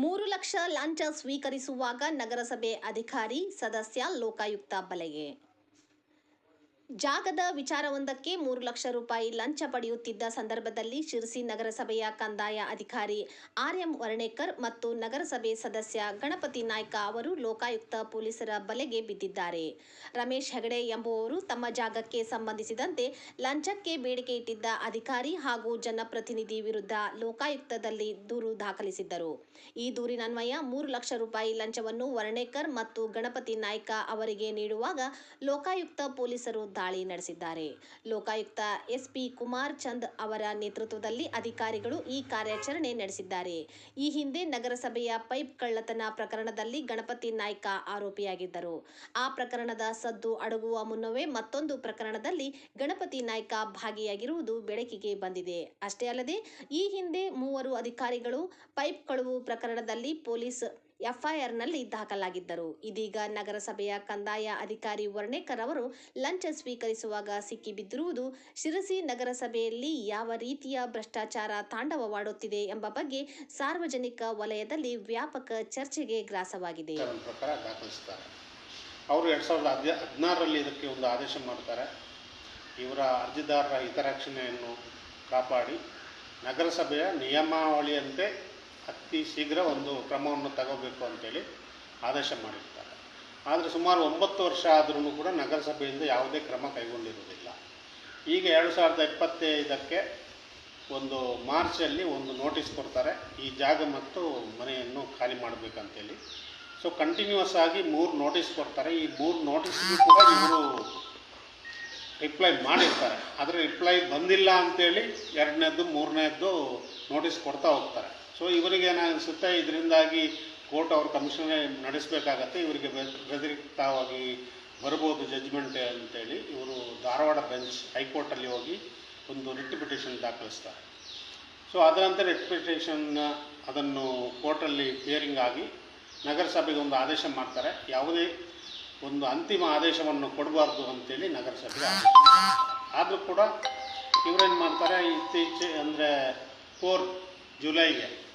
ಮೂರು ಲಕ್ಷ ಲಂಚ ಸ್ವೀಕರಿಸುವಾಗ ನಗರಸಭೆ ಅಧಿಕಾರಿ ಸದಸ್ಯ ಲೋಕಾಯುಕ್ತ ಬಲೆಗೆ. ಜಾಗದ ವಿಚಾರವೊಂದಕ್ಕೆ ಮೂರು ಲಕ್ಷ ರೂಪಾಯಿ ಲಂಚ ಪಡೆಯುತ್ತಿದ್ದ ಸಂದರ್ಭದಲ್ಲಿ ಶಿರಸಿ ನಗರಸಭೆಯ ಕಂದಾಯ ಅಧಿಕಾರಿ ಆರ್ ಎಂ ವರ್ಣೇಕರ್ ಮತ್ತು ನಗರಸಭೆ ಸದಸ್ಯ ಗಣಪತಿ ನಾಯ್ಕ ಅವರು ಲೋಕಾಯುಕ್ತ ಪೊಲೀಸರ ಬಲೆಗೆ ಬಿದ್ದಿದ್ದಾರೆ. ರಮೇಶ್ ಹೆಗಡೆ ಎಂಬುವವರು ತಮ್ಮ ಜಾಗಕ್ಕೆ ಸಂಬಂಧಿಸಿದಂತೆ ಲಂಚಕ್ಕೆ ಬೇಡಿಕೆ ಇಟ್ಟಿದ್ದ ಅಧಿಕಾರಿ ಹಾಗೂ ಜನಪ್ರತಿನಿಧಿ ವಿರುದ್ಧ ಲೋಕಾಯುಕ್ತದಲ್ಲಿ ದೂರು ದಾಖಲಿಸಿದ್ದರು. ಈ ದೂರಿನನ್ವಯ ಮೂರು ಲಕ್ಷ ರೂಪಾಯಿ ಲಂಚವನ್ನು ವರ್ಣೇಕರ್ ಮತ್ತು ಗಣಪತಿ ನಾಯ್ಕ ಅವರಿಗೆ ನೀಡುವಾಗ ಲೋಕಾಯುಕ್ತ ಪೊಲೀಸರು ದಾಳಿ ನಡೆಸಿದ್ದಾರೆ. ಲೋಕಾಯುಕ್ತ ಎಸ್ಪಿ ಕುಮಾರ್ ಚಂದ್ ಅವರ ನೇತೃತ್ವದಲ್ಲಿ ಅಧಿಕಾರಿಗಳು ಈ ಕಾರ್ಯಾಚರಣೆ ನಡೆಸಿದ್ದಾರೆ. ಈ ಹಿಂದೆ ನಗರಸಭೆಯ ಪೈಪ್ ಕಳ್ಳತನ ಪ್ರಕರಣದಲ್ಲಿ ಗಣಪತಿ ನಾಯ್ಕ ಆರೋಪಿಯಾಗಿದ್ದರು. ಆ ಪ್ರಕರಣದ ಸದ್ದು ಅಡಗುವ ಮುನ್ನವೇ ಮತ್ತೊಂದು ಪ್ರಕರಣದಲ್ಲಿ ಗಣಪತಿ ನಾಯ್ಕ ಭಾಗಿಯಾಗಿರುವುದು ಬೆಳಕಿಗೆ ಬಂದಿದೆ. ಅಷ್ಟೇ ಅಲ್ಲದೆ, ಈ ಹಿಂದೆ ಮೂವರು ಅಧಿಕಾರಿಗಳು ಪೈಪ್ ಕಳುವು ಪ್ರಕರಣದಲ್ಲಿ ಪೊಲೀಸ್ ಎಫ್ಐಆರ್ನಲ್ಲಿ ದಾಖಲಾಗಿದ್ದರು ಇದೀಗ ನಗರಸಭೆಯ ಕಂದಾಯ ಅಧಿಕಾರಿ ವರ್ಣೇಕರ್ ಅವರು ಲಂಚ ಸ್ವೀಕರಿಸುವಾಗ ಸಿಕ್ಕಿಬಿದ್ದಿರುವುದು ಶಿರಸಿ ನಗರಸಭೆಯಲ್ಲಿ ಯಾವ ರೀತಿಯ ಭ್ರಷ್ಟಾಚಾರ ತಾಂಡವವಾಡುತ್ತಿದೆ ಎಂಬ ಬಗ್ಗೆ ಸಾರ್ವಜನಿಕ ವಲಯದಲ್ಲಿ ವ್ಯಾಪಕ ಚರ್ಚೆಗೆ ಗ್ರಾಸವಾಗಿದೆ. ಅವರು ಎರಡು ಸಾವಿರದ ಹದಿ ಹದಿನಾರರಲ್ಲಿ ಇದಕ್ಕೆ ಒಂದು ಆದೇಶ ಮಾಡ್ತಾರೆ. ಇವರ ಅರ್ಜಿದಾರರ ಹಿತರಕ್ಷಣೆಯನ್ನು ಕಾಪಾಡಿ ನಗರಸಭೆಯ ನಿಯಮಾವಳಿಯಂತೆ ಅತಿ ಶೀಘ್ರ ಒಂದು ಕ್ರಮವನ್ನು ತಗೋಬೇಕು ಅಂತೇಳಿ ಆದೇಶ ಮಾಡಿರ್ತಾರೆ. ಆದರೆ ಸುಮಾರು ಒಂಬತ್ತು ವರ್ಷ ಆದ್ರೂ ಕೂಡ ನಗರಸಭೆಯಿಂದ ಯಾವುದೇ ಕ್ರಮ ಕೈಗೊಂಡಿರುವುದಿಲ್ಲ. ಈಗ ಎರಡು ಸಾವಿರದ ಇಪ್ಪತ್ತೈದಕ್ಕೆ ಒಂದು ಮಾರ್ಚಲ್ಲಿ ಒಂದು ನೋಟಿಸ್ ಕೊಡ್ತಾರೆ, ಈ ಜಾಗ ಮತ್ತು ಮನೆಯನ್ನು ಖಾಲಿ ಮಾಡಬೇಕಂತೇಳಿ. ಸೊ ಕಂಟಿನ್ಯೂಸ್ ಆಗಿ ಮೂರು ನೋಟಿಸ್ ಕೊಡ್ತಾರೆ. ಈ ಮೂರು ನೋಟಿಸ್ಗೂ ಕೂಡ ಇವರು ರಿಪ್ಲೈ ಮಾಡಿರ್ತಾರೆ. ಆದರೆ ರಿಪ್ಲೈ ಬಂದಿಲ್ಲ ಅಂತೇಳಿ ಎರಡನೇದ್ದು, ಮೂರನೇದ್ದು ನೋಟಿಸ್ ಕೊಡ್ತಾ ಹೋಗ್ತಾರೆ. ಸೊ ಇವರಿಗೆ ಅನಿಸುತ್ತೆ? ಇದರಿಂದಾಗಿ ಕೋರ್ಟ್ ಅವ್ರ ಕಮಿಷನ್ ನಡೆಸಬೇಕಾಗತ್ತೆ. ಇವರಿಗೆ ವ್ಯತಿ- ವ್ಯತಿರಿಕ್ತವಾಗಿ ಬರ್ಬೋದು ಜಜ್ಮೆಂಟ್ ಅಂತೇಳಿ ಇವರು ಧಾರವಾಡ ಬೆಂಚ್ ಹೈಕೋರ್ಟಲ್ಲಿ ಹೋಗಿ ಒಂದು ರಿಟ್ ಪಿಟಿಷನ್ ದಾಖಲಿಸ್ತಾರೆ. ಸೊ ಅದರಂತೆ ರಿಟ್ ಪಿಟಿಷನ್ ಅದನ್ನು ಕೋರ್ಟಲ್ಲಿ ಹಿಯರಿಂಗ್ ಆಗಿ ನಗರಸಭೆಗೆ ಒಂದು ಆದೇಶ ಮಾಡ್ತಾರೆ. ಯಾವುದೇ ಒಂದು ಅಂತಿಮ ಆದೇಶವನ್ನು ಕೊಡಬಾರ್ದು ಅಂತೇಳಿ ನಗರಸಭೆಗೆ ಆದೇಶ ಆದರೂ ಕೂಡ ಇವರೇನು ಮಾಡ್ತಾರೆ? ಇತ್ತೀಚೆ ಅಂದರೆ ಫೋರ್ ಜುಲೈಗೆ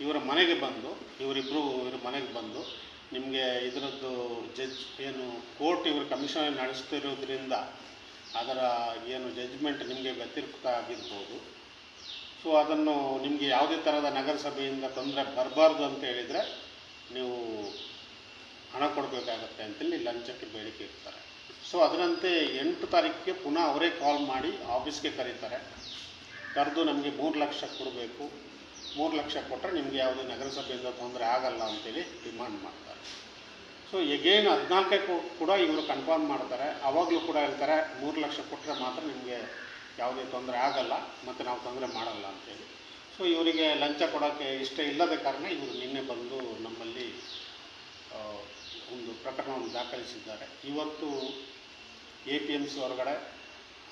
ಇವರ ಮನೆಗೆ ಬಂದು ಇವರಿಬ್ಬರು ಇವರ ಮನೆಗೆ ಬಂದು ನಿಮಗೆ ಇದರದ್ದು ಜಡ್ಜ್ ಏನು ಕೋರ್ಟ್ ಇವರು ಕಮಿಷನ್ ನಡೆಸ್ತಿರೋದ್ರಿಂದ ಅದರ ಏನು ಜಡ್ಜ್ಮೆಂಟ್ ನಿಮಗೆ ವ್ಯತಿರಿಕ್ತ ಆಗಿರ್ಬೋದು. ಸೊ ಅದನ್ನು ನಿಮಗೆ ಯಾವುದೇ ಥರದ ನಗರಸಭೆಯಿಂದ ತೊಂದರೆ ಬರಬಾರ್ದು ಅಂತ ಹೇಳಿದರೆ ನೀವು ಹಣ ಕೊಡಬೇಕಾಗತ್ತೆ ಅಂತೇಳಿ ಲಂಚಕ್ಕೆ ಬೇಡಿಕೆ ಇರ್ತಾರೆ ಸೊ ಅದರಂತೆ ಎಂಟು ತಾರೀಕಿಗೆ ಪುನಃ ಅವರೇ ಕಾಲ್ ಮಾಡಿ ಆಫೀಸ್ಗೆ ಕರೀತಾರೆ. ಕರೆದು ನಮಗೆ ಮೂರು ಲಕ್ಷ ಕೊಡಬೇಕು. ಮೂರು ಲಕ್ಷ ಕೊಟ್ಟರೆ ನಿಮಗೆ ಯಾವುದೇ ನಗರಸಭೆಯಿಂದ ತೊಂದರೆ ಆಗಲ್ಲ ಅಂತೇಳಿ ಡಿಮಾಂಡ್ ಮಾಡ್ತಾರೆ. ಸೊ ಎಗೇನ್ ಹದಿನಾಲ್ಕೇ ಕೂಡ ಇವರು ಕನ್ಫರ್ಮ್ ಮಾಡ್ತಾರೆ. ಅವಾಗಲೂ ಕೂಡ ಹೇಳ್ತಾರೆ, ಮೂರು ಲಕ್ಷ ಕೊಟ್ಟರೆ ಮಾತ್ರ ನಿಮಗೆ ಯಾವುದೇ ತೊಂದರೆ ಆಗಲ್ಲ, ಮತ್ತು ನಾವು ತೊಂದರೆ ಮಾಡಲ್ಲ ಅಂತೇಳಿ. ಸೊ ಇವರಿಗೆ ಲಂಚ ಕೊಡೋಕ್ಕೆ ಇಷ್ಟ ಇಲ್ಲದ ಕಾರಣ ಇವರು ನಿನ್ನೆ ಬಂದು ನಮ್ಮಲ್ಲಿ ಒಂದು ಪ್ರಕರಣವನ್ನು ದಾಖಲಿಸಿದ್ದಾರೆ. ಇವತ್ತು ಎ ಪಿ ಎಂ ಸಿ ಹೊರಗಡೆ,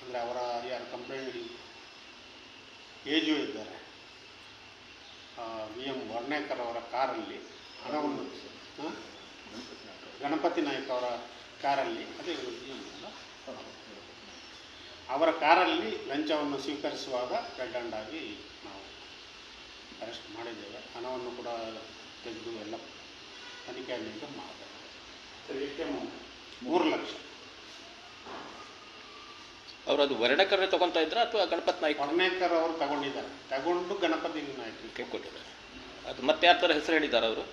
ಅಂದರೆ ಅವರ ಯಾರು ಕಂಪ್ಲೇಂಟ್ ಏಜು ಇದ್ದಾರೆ. ವಿ ಎಂ ವರ್ಣೇಕರ್ ಅವರ ಕಾರಲ್ಲಿ. ಹಣವನ್ನು? ಗಣಪತಿ ನಾಯಕ್ ಅವರ ಕಾರಲ್ಲಿ. ಅದೇ ವಿ ಅಲ್ಲ? ಅವರ ಕಾರಲ್ಲಿ ಲಂಚವನ್ನು ಸ್ವೀಕರಿಸುವಾಗ ರೆಡ್ ಹ್ಯಾಂಡ್ ಆಗಿ ನಾವು ಅರೆಸ್ಟ್ ಮಾಡಿದ್ದೇವೆ. ಹಣವನ್ನು ಕೂಡ ತೆಗೆದು ಎಲ್ಲ ತನಿಖೆಯಲ್ಲಿ ಮಾಡಿದ್ದೇವೆ ಮೂರು ಲಕ್ಷ. ಅವರು ಅದು ವರ್ಣಕರೇ ತಗೊಂತಾ ಇದ್ರ ಅಥವಾ ಗಣಪತಿ ನಾಯ್ಕ? ವರ್ಣೇಕರ್ ಅವರು ತಗೊಂಡಿದ್ದಾರೆ. ತಗೊಂಡು ಗಣಪತಿ ನಾಯಕ. ಕೊಟ್ಟಿದ್ದಾರೆ ಅದು ಮತ್ತೆ ಯಾವ ಥರ ಹೆಸರು ಹೇಳಿದ್ದಾರೆ ಅವರು?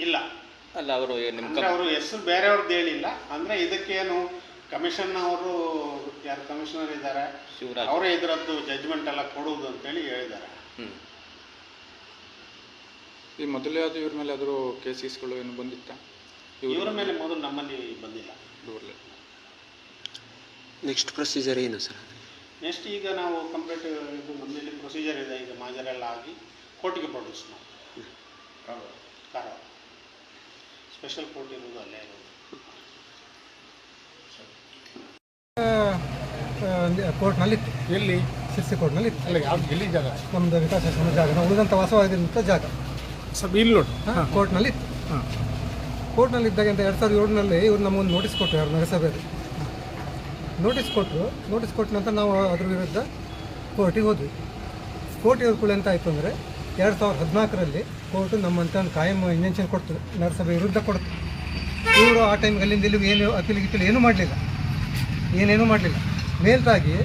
ಇಲ್ಲ. ಅಲ್ಲ ಅವರು ನಿಮ್ಮ ಅವರು ಹೆಸರು ಬೇರೆಯವ್ರದ್ದು ಹೇಳಿಲ್ಲ. ಅಂದ್ರೆ ಇದಕ್ಕೇನು ಕಮಿಷನ್ ಅವರು ಯಾರು ಕಮಿಷನರ್ ಇದ್ದಾರೆ ಶಿವರಾಜ್. ಅವರೇ ಇದರದ್ದು ಜಜ್ಮೆಂಟ್ ಎಲ್ಲ ಕೊಡುವುದು ಅಂತೇಳಿ ಹೇಳಿದ್ದಾರೆ. ಹ್ಞೂ ಈ ಮೊದಲೇ ಅದು ಇವ್ರ ಮೇಲೆ ಆದರೂ ಕೇಸಸ್ಗಳು ಏನು ಬಂದಿತ್ತ? ಇವರ ಮೇಲೆ ಮೊದಲು ನಮ್ಮಲ್ಲಿ ಬಂದಿಲ್ಲ. ಇವ್ರಲ್ಲೇ ನೆಕ್ಸ್ಟ್ ಪ್ರೊಸೀಜರ್ ಏನು ಸರ್? ನೆಕ್ಸ್ಟ್ ಈಗ ನಾವು ಕಂಪ್ಲೀಟ್ ಇದು ನಮ್ಮಲ್ಲಿ ಪ್ರೊಸೀಜರ್ ಇದೆ ಈಗ ಮಾಜರೆಲ್ಲ ಆಗಿ ಕೋರ್ಟಿಗೆ ಪ್ರೊಡ್ಯೂಸ್ ಮಾಡಿ ಕಾರವಾರ ಸ್ಪೆಷಲ್ ಕೋರ್ಟ್ ಇರೋದು ಅಲ್ಲೇ ಇರೋದು ಕೋರ್ಟ್ನಲ್ಲಿತ್ತು ಎಲ್ಲಿ? ಶಿರ್ಸಿ ಕೋರ್ಟ್ನಲ್ಲಿ ಅಲ್ಲ ಯಾವ್ದು ಎಲ್ಲಿ ಜಾಗ? ನಮ್ಮದು ವಿಕಾಸ ಜಾಗ. ನಾವು ಉಳಿದಂಥ ವಾಸವಾಗಿದ್ದಂಥ ಜಾಗ. ಸ್ವಲ್ಪ ಇಲ್ಲಿ ನೋಡಿ. ಹಾಂ ಕೋರ್ಟ್ನಲ್ಲಿತ್ತು ಹಾಂ. ಕೋರ್ಟ್ನಲ್ಲಿದ್ದಾಗ ಅಂತ ಎರಡು ಸಾವಿರದ ಏಳರಲ್ಲಿ ಇವ್ರು ನಮಗೊಂದು ನೋಟಿಸ್ ಕೊಟ್ಟರು ಯಾರು ನಗರಸಭೆಯಲ್ಲಿ. ನೋಟಿಸ್ ಕೊಟ್ಟರು ನೋಟಿಸ್ ಕೊಟ್ಟ ನಂತರ ನಾವು ಅದ್ರ ವಿರುದ್ಧ ಕೋರ್ಟಿಗೆ ಹೋದ್ವಿ. ಕೋರ್ಟಿಗೆ ಹೋದ ಅಂತ ಆಯಿತು ಅಂದರೆ ಎರಡು ಸಾವಿರದ ಹದಿನಾಲ್ಕರಲ್ಲಿ ಕೋರ್ಟು ನಮ್ಮಂತ ಒಂದು ಕಾಯಂ ಇಂಜೆಕ್ಷನ್ ಕೊಡ್ತು. ನಗರಸಭೆ ವಿರುದ್ಧ ಕೊಡ್ತು. ಇವರು ಆ ಟೈಮ್ಗೆ ಅಲ್ಲಿಂದ ಇಲ್ಲಿಗೆ ಏನು ಅಪೀಲ್ ಗಿಪೀಲ್ ಏನೂ ಮಾಡಲಿಲ್ಲ. ಏನೇನೂ ಮಾಡಲಿಲ್ಲ. ಮೇಲ್ದಾಗಿ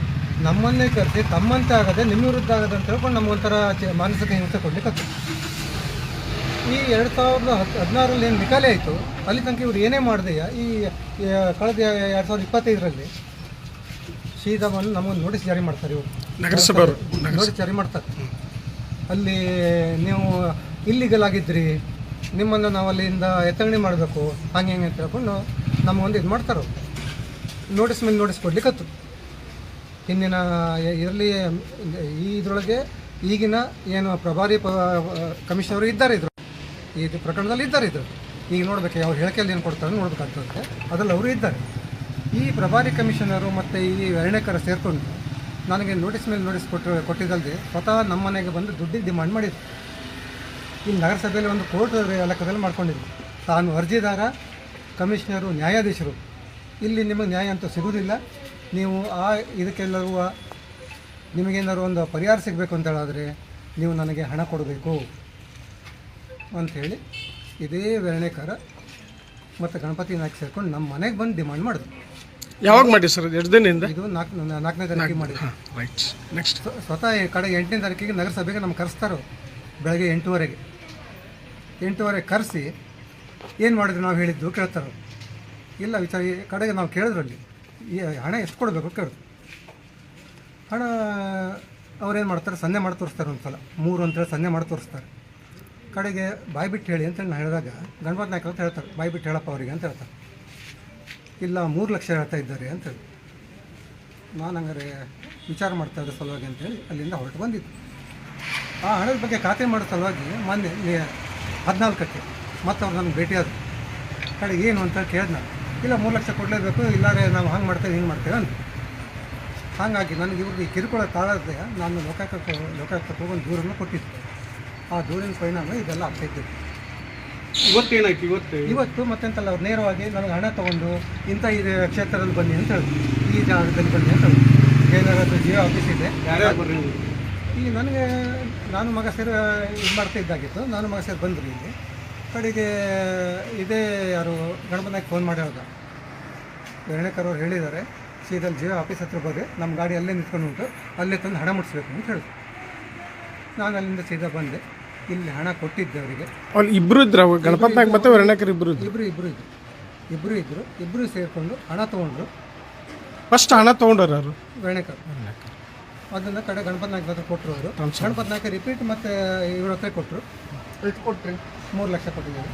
ನಮ್ಮನ್ನೇ ಕರೆಸಿ ತಮ್ಮಂತೆ ಆಗದೆ ನಿಮ್ಮ ವಿರುದ್ಧ ಆಗದೆ ಅಂತ ಹೇಳ್ಕೊಂಡು ನಮ್ಮ ಒಂಥರ ಮಾನಸಿಕ ಹಿಂಸೆ ಕೊಡ್ಲಿಕ್ಕೆ ಈ ಎರಡು ಸಾವಿರದ ಹತ್ತು ಹದಿನಾರರಲ್ಲಿ ಏನು ನಿಕಾಲೆ ಆಯಿತು? ಅಲ್ಲಿ ತನಕ ಇವರು ಏನೇ ಮಾಡಿದೆಯಾ? ಈ, ಕಳೆದ ಎರಡು ಸಾವಿರದ ಇಪ್ಪತ್ತೈದರಲ್ಲಿ ಸೀದಾ ಬಂದು ನಮಗೊಂದು ನೋಟಿಸ್ ಜಾರಿ ಮಾಡ್ತಾರೆ ಇವರು. ನಗರಸಭೆಯವರು. ನೋಟಿಸ್ ಜಾರಿ ಮಾಡ್ತಾರೆ. ಅಲ್ಲಿ ನೀವು ಇಲ್ಲಿಗಲ್ ಆಗಿದ್ರಿ ನಿಮ್ಮನ್ನು ನಾವು ಅಲ್ಲಿಂದ ಎತ್ತಂಗಡಿ ಮಾಡಬೇಕು. ಹಂಗೆ ಹೆಂಗೆ ಅಂತ ಹೇಳ್ಕೊಂಡು ನಮಗೊಂದು ಇದು ಮಾಡ್ತಾರೆ ನೋಟಿಸ್ ಮೇಲೆ ನೋಟಿಸ್ ಕೊಡ್ಲಿಕ್ಕತ್ತು ಹಿಂದಿನ ಇದರಲ್ಲಿ ಈ ಇದರೊಳಗೆ ಈಗಿನ ಏನು ಪ್ರಭಾರಿ ಪ ಕಮಿಷನರು ಇದ್ದಾರೆ ಇದ್ರು ಈ ಇದು ಪ್ರಕರಣದಲ್ಲಿ ಇದ್ದಾರೆ ಇದ್ರು ಈಗ ನೋಡ್ಬೇಕು ಅವ್ರು ಹೇಳಿಕೆಯಲ್ಲಿ ಏನು ಕೊಡ್ತಾರೆ ನೋಡ್ಬೇಕಾಗ್ತದೆ ಅದರಲ್ಲಿ ಅವರು ಇದ್ದಾರೆ. ಈ ಪ್ರಭಾರಿ ಕಮಿಷನರು ಮತ್ತು ಈ ಅರಣ್ಯಕರ ಸೇರಿಕೊಂಡು ನನಗೆ ನೋಟಿಸ್ ಮೇಲೆ ನೋಟಿಸ್ ಕೊಟ್ಟು ಕೊಟ್ಟಿದ್ದಲ್ಲದೆ ಸ್ವತಃ ನಮ್ಮ ಮನೆಗೆ ಬಂದು ದುಡ್ಡಿಗೆ ಡಿಮಾಂಡ್ ಮಾಡಿದ್ರು. ಈ ನಗರಸಭೆಯಲ್ಲಿ ಒಂದು ಕೋರ್ಟ್ ಲೆಕ್ಕದಲ್ಲಿ ಮಾಡ್ಕೊಂಡಿದ್ರು. ತಾನು ಅರ್ಜಿದಾರ, ಕಮಿಷನರು, ನ್ಯಾಯಾಧೀಶರು. ಇಲ್ಲಿ ನಿಮಗೆ ನ್ಯಾಯ ಅಂತೂ ಸಿಗುವುದಿಲ್ಲ. ನೀವು ಆ ಇದಕ್ಕೆಲ್ಲರೂ ನಿಮಗೇನಾದ್ರು ಒಂದು ಪರಿಹಾರ ಸಿಗಬೇಕು ಅಂತ ನೀವು ನನಗೆ ಹಣ ಕೊಡಬೇಕು ಅಂಥೇಳಿ ಇದೇ ವರ್ಣೇಕರ ಮತ್ತು ಗಣಪತಿ ನಾಯ್ಕ ಸೇರ್ಕೊಂಡು ನಮ್ಮ ಮನೆಗೆ ಬಂದು ಡಿಮಾಂಡ್ ಮಾಡಿದ್ರು. ಯಾವಾಗ ಮಾಡಿ ಸರ್ ಎಷ್ಟು ದಿನದಿಂದ? ಇದು ನಾಲ್ಕು ನಾಲ್ಕನೇ ತಾರೀಕಿಗೆ ಮಾಡಿ. ರೈಟ್ ನೆಕ್ಸ್ಟ್ ಸ್ವ- ಸ್ವತಃ ಈ ಕಡೆ ಎಂಟನೇ ತಾರೀಕಿಗೆ ನಗರಸಭೆಗೆ ನಮ್ಗೆ ಕರೆಸ್ತಾರೆ ಬೆಳಗ್ಗೆ ಎಂಟೂವರೆಗೆ. ಎಂಟೂವರೆಗೆ ಕರೆಸಿ ಏನು ಮಾಡಿದ್ರು ನಾವು ಹೇಳಿದ್ದು ಕೇಳ್ತಾರೆ? ಇಲ್ಲ ವಿಚಾರ ಈ ಕಡೆಗೆ ನಾವು ಕೇಳಿದ್ರಲ್ಲಿ ಈ ಹಣ ಎಷ್ಟು ಕೊಡಬೇಕು ಕೇಳಿದ್ರು. ಹಣ ಅವ್ರೇನು ಮಾಡ್ತಾರೆ? ಸಂಜೆ ಮಾಡಿ ತೋರಿಸ್ತಾರೆ ಒಂದು ಸಲ ಮೂರು ಅಂತೇಳಿ ಸಂಜೆ ಮಾಡಿ ತೋರಿಸ್ತಾರೆ. ಕಡೆಗೆ ಬಾಯಿ ಬಿಟ್ಟು ಹೇಳಿ ಅಂತೇಳಿ ನಾನು ಹೇಳಿದಾಗ ಗಣಪತಿ ನಾಯ್ಕ ಅಂತ ಹೇಳ್ತಾರೆ. ಬಾಯಿ ಬಿಟ್ಟು ಹೇಳಪ್ಪ ಅವರಿಗೆ ಅಂತ ಹೇಳ್ತಾರೆ. ಇಲ್ಲ, ಮೂರು ಲಕ್ಷ ಹೇಳ್ತಾ ಇದ್ದಾರೆ ಅಂತೇಳಿ ನಾನು ಹಂಗಾರೆ ವಿಚಾರ ಮಾಡ್ತಾ ಇದ್ದ ಸಲುವಾಗಿ ಅಂತೇಳಿ ಅಲ್ಲಿಂದ ಹೊರಟು ಬಂದಿದ್ದು. ಆ ಹಣದ ಬಗ್ಗೆ ಖಾತೆ ಮಾಡೋ ಸಲುವಾಗಿ ಮೊನ್ನೆ ಹದಿನಾಲ್ಕಕ್ಕೆ ಮತ್ತೆ ಅವ್ರು ನನಗೆ ಭೇಟಿಯಾದರು. ಕಡೆ ಏನು ಅಂತ ಕೇಳಿದ್ ನಾನು. ಇಲ್ಲ, ಮೂರು ಲಕ್ಷ ಕೊಡಲೇಬೇಕು, ಇಲ್ಲಾರೆ ನಾವು ಹಂಗೆ ಮಾಡ್ತೇವೆ, ಹಿಂಗೆ ಮಾಡ್ತೇವೆ ಅಂತ ಹಾಗಾಗಿ ನನಗೆ ಇವ್ರಿಗೆ ಕಿರುಕುಳ ತಾಳದೆ ನಾನು ಲೋಕಾಯುಕ್ತ ಲೋಕಾಯುಕ್ತಕ್ಕೆ ಹೋಗಿ ಒಂದು ದೂರನ್ನು ಕೊಟ್ಟಿದ್ದೆ. ಆ ದೂರಿನ ಪರಿಣಾಮ ಇದೆಲ್ಲ ಆಗ್ತಾಯಿತ್ತು ಇವತ್ತೇನಾಯ್ತು ಇವತ್ತು? ಇವತ್ತು ಮತ್ತೆಂತಲ್ಲ ಅವ್ರು ನೇರವಾಗಿ ನನಗೆ ಹಣ ತಗೊಂಡು ಇಂಥ ಇದು ಕ್ಷೇತ್ರದಲ್ಲಿ ಬನ್ನಿ ಅಂತ ಹೇಳಿದ್ರು. ಈ ಜಾಗದಲ್ಲಿ ಬನ್ನಿ ಅಂತ ಹೇಳಿದ್ರು. ಏನಾದ್ರು ಜಿಯೋ ಆಫೀಸ್ ಇದೆ. ಯಾರ್ಯಾರು ಬರ್ರಿ ಈ ನನಗೆ ನಾನು ಮಗ ಸೇರಿ ಇದು ಮಾಡ್ತಾ ಇದ್ದಾಗಿತ್ತು. ನಾನು ಮಗ ಸೇರಿ ಬಂದರು ಇಲ್ಲಿ. ಕಡೆಗೆ ಇದೇ ಯಾರು ಗಣಪನಾಗಿ ಫೋನ್ ಮಾಡಿ ಹೇಳ್ದ ಎರಡನೇಕರ್ ಅವ್ರು ಹೇಳಿದ್ದಾರೆ ಸೀದಲ್ಲಿ ಜಿಯೋ ಆಫೀಸ್ ಹತ್ರ ಬರ್ರಿ. ನಮ್ಮ ಗಾಡಿ ಅಲ್ಲೇ ನಿಂತ್ಕೊಂಡು ಉಂಟು. ಅಲ್ಲೇ ತಂದು ಹಣ ಮುಟ್ಸ್ಬೇಕು ಅಂತ ಹೇಳಿದ್ರು. ನಾನು ಅಲ್ಲಿಂದ ಸೀದಾ ಬಂದೆ. ಇಲ್ಲಿ ಹಣ ಕೊಟ್ಟಿದ್ದೆ ಅವರಿಗೆ ಅಲ್ಲಿ ಇಬ್ಬರು ಇದ್ರು ಗಣಪತಿ ನಾಯಕ್ ಮತ್ತೆ ವರ್ಣಕರ್ ಇಬ್ಬರು ಇದ್ರು. ಇಬ್ಬರು ಇಬ್ಬರು ಇದ್ರು. ಇಬ್ಬರು ಇದ್ದರು ಇಬ್ಬರು ಸೇರಿಕೊಂಡು ಹಣ ತೊಗೊಂಡ್ರು. ಫಸ್ಟ್ ಹಣ ತೊಗೊಂಡಾರ ಅವರು ವರ್ಣಕರ್ ಅದನ್ನ ಕಡೆ ಗಣಪತಿ ನಾಯಕ ಹತ್ರ ಕೊಟ್ಟರು ಅವರು. ಗಣಪತಿ ನಾಯ್ಕ ರಿಪೀಟ್ ಮತ್ತೆ ಇವ್ರ ಹತ್ರ ಕೊಟ್ಟರು ಎಷ್ಟು ಕೊಟ್ಟರೆ ಮೂರು ಲಕ್ಷ ಕೊಟ್ಟಿದ್ದಾರೆ.